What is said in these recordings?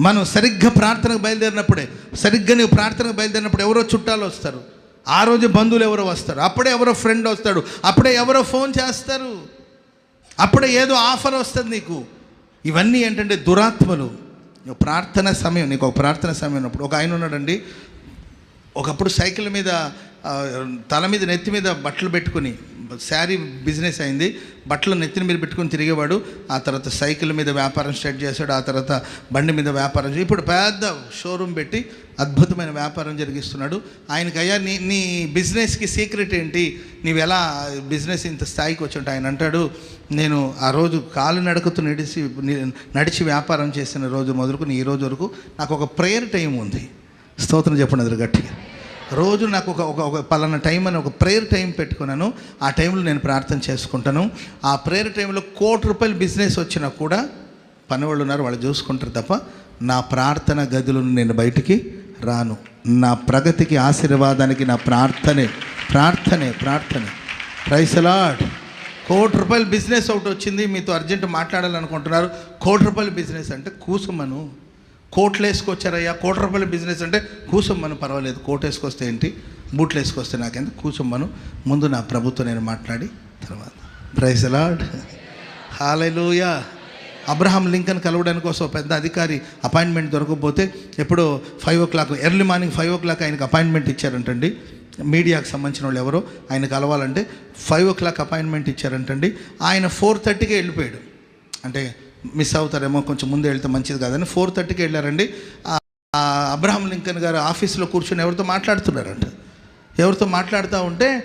మనం సరిగ్గా ప్రార్థనకు బయలుదేరినప్పుడే సరిగ్గా నీవు ప్రార్థనకు బయలుదేరినప్పుడు ఎవరో చుట్టాలు వస్తారు. ఆ రోజు బంధువులు ఎవరో వస్తారు. అప్పుడే ఎవరో ఫ్రెండ్ వస్తాడు. అప్పుడే ఎవరో ఫోన్ చేస్తారు. అప్పుడే ఏదో ఆఫర్ వస్తుంది నీకు. ఇవన్నీ ఏంటంటే దురాత్మలు. నువ్వు ప్రార్థన సమయం నీకు ఒక ప్రార్థన సమయం ఉన్నప్పుడు ఒక ఆయన ఉన్నాడండి. ఒకప్పుడు సైకిల్ మీద తల మీద నెత్తి మీద బట్టలు పెట్టుకుని శారీ బిజినెస్ అయింది. బట్టలు నెత్తిన మీద పెట్టుకుని తిరిగేవాడు. ఆ తర్వాత సైకిల్ మీద వ్యాపారం స్టార్ట్ చేశాడు. ఆ తర్వాత బండి మీద వ్యాపారం ఇప్పుడు పెద్ద షోరూమ్ పెట్టి అద్భుతమైన వ్యాపారం జరిగిస్తున్నాడు. ఆయనకి అయ్యా నీ నీ బిజినెస్కి సీక్రెట్ ఏంటి? నీవు ఎలా బిజినెస్ ఇంత స్థాయికి వచ్చి ఆయన అంటాడు నేను ఆ రోజు కాలు నడకతో నడిచి నడిచి వ్యాపారం చేసిన రోజు మొదలుకుని ఈ రోజు వరకు నాకు ఒక ప్రేయర్ టైం ఉంది. స్తోత్రం చెప్పండి అది గట్టిగా. రోజు నాకు ఒక ఒక ఒక పలానా టైం అని ఒక ప్రేయర్ టైం పెట్టుకున్నాను. ఆ టైంలో నేను ప్రార్థన చేసుకుంటాను. ఆ ప్రేయర్ టైంలో కోటి రూపాయలు బిజినెస్ వచ్చినా కూడా పనివాళ్ళు ఉన్నారు వాళ్ళు చూసుకుంటారు తప్ప నా ప్రార్థన గదులను నేను బయటికి రాను. నా ప్రగతికి ఆశీర్వాదానికి నా ప్రార్థనే ప్రార్థనే ప్రార్థనే. ప్రైసలాడ్ కోటి రూపాయల బిజినెస్ ఒకటి వచ్చింది మీతో అర్జెంట్ మాట్లాడాలనుకుంటున్నారు. కోటి రూపాయల బిజినెస్ అంటే కూసుమను. కోట్లు వేసుకొచ్చారయ్యా కోటి రూపాయల బిజినెస్ అంటే కూసమ్మను పర్వాలేదు. కోట్ వేసుకొస్తే ఏంటి? బూట్లు వేసుకొస్తే నాకెంత కూసమ్మను ముందు నా ప్రభుత్వం నేను మాట్లాడి తర్వాత. ప్రైజ్ అలాడ్ హాలూయా అబ్రహాం లింకన్ కలవడానికి కోసం పెద్ద అధికారి అపాయింట్మెంట్ దొరకకపోతే ఎప్పుడో five o'clock early morning five o'clock ఆయనకు అపాయింట్మెంట్ ఇచ్చారంటండి. మీడియాకు సంబంధించిన వాళ్ళు ఎవరో ఆయన కలవాలంటే ఫైవ్ ఓ క్లాక్ అపాయింట్మెంట్ ఇచ్చారంటండి. ఆయన ఫోర్ థర్టీకే వెళ్ళిపోయాడు. అంటే మిస్ అవుతారేమో కొంచెం ముందు వెళ్తే మంచిది కాదని ఫోర్ థర్టీకి వెళ్ళారండి. ఆ- లింకన్ గారు ఆఫీస్లో కూర్చొని ఎవరితో మాట్లాడుతున్నారంట? ఎవరితో మాట్లాడుతూ ఉంటే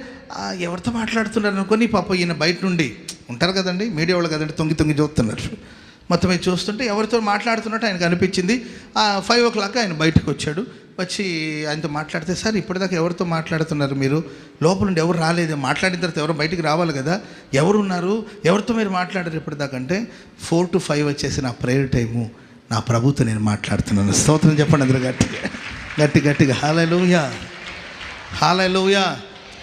ఎవరితో మాట్లాడుతున్నారు అనుకొని పాప ఈయన బయట నుండి ఉంటారు కదండి మీడియా వాళ్ళు కదండి తొంగి తొంగి చూస్తున్నారు. మొత్తం చూస్తుంటే ఎవరితో మాట్లాడుతున్నట్టు ఆయనకు అనిపించింది. ఫైవ్ ఓ క్లాక్ ఆయన బయటకు వచ్చాడు. వచ్చి ఆయనతో మాట్లాడితే సార్ ఇప్పటిదాకా ఎవరితో మాట్లాడుతున్నారు మీరు? లోపల నుండి ఎవరు రాలేదు. మాట్లాడిన తర్వాత ఎవరు బయటికి రావాలి కదా. ఎవరు ఉన్నారు ఎవరితో మీరు మాట్లాడారు ఇప్పటిదాకా? అంటే ఫోర్ టు ఫైవ్ వచ్చేసి నా ప్రేయర్ టైము. నా ప్రభుత్వం నేను మాట్లాడుతున్నాను. స్తోత్రం చెప్పండి అందరూ గట్టిగా గట్టి గట్టిగా. హాలూయా హాలూయా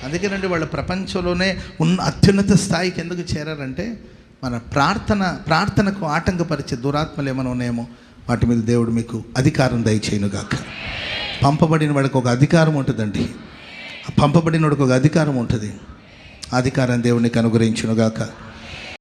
అందుకేనండి వాళ్ళు ప్రపంచంలోనే ఉన్న అత్యున్నత స్థాయికి ఎందుకు చేరారంటే మన ప్రార్థన ప్రార్థనకు ఆటంకపరిచే దురాత్మలు ఏమైనా ఉన్నాయేమో వాటి మీద దేవుడు మీకు అధికారం దయచేయనుగాక. పంపబడిన వాడికి ఒక అధికారం ఉంటుందండి. పంపబడిన వాడికి ఒక అధికారం ఉంటుంది. అధికారం దేవునికి అనుగ్రహించునుగాక.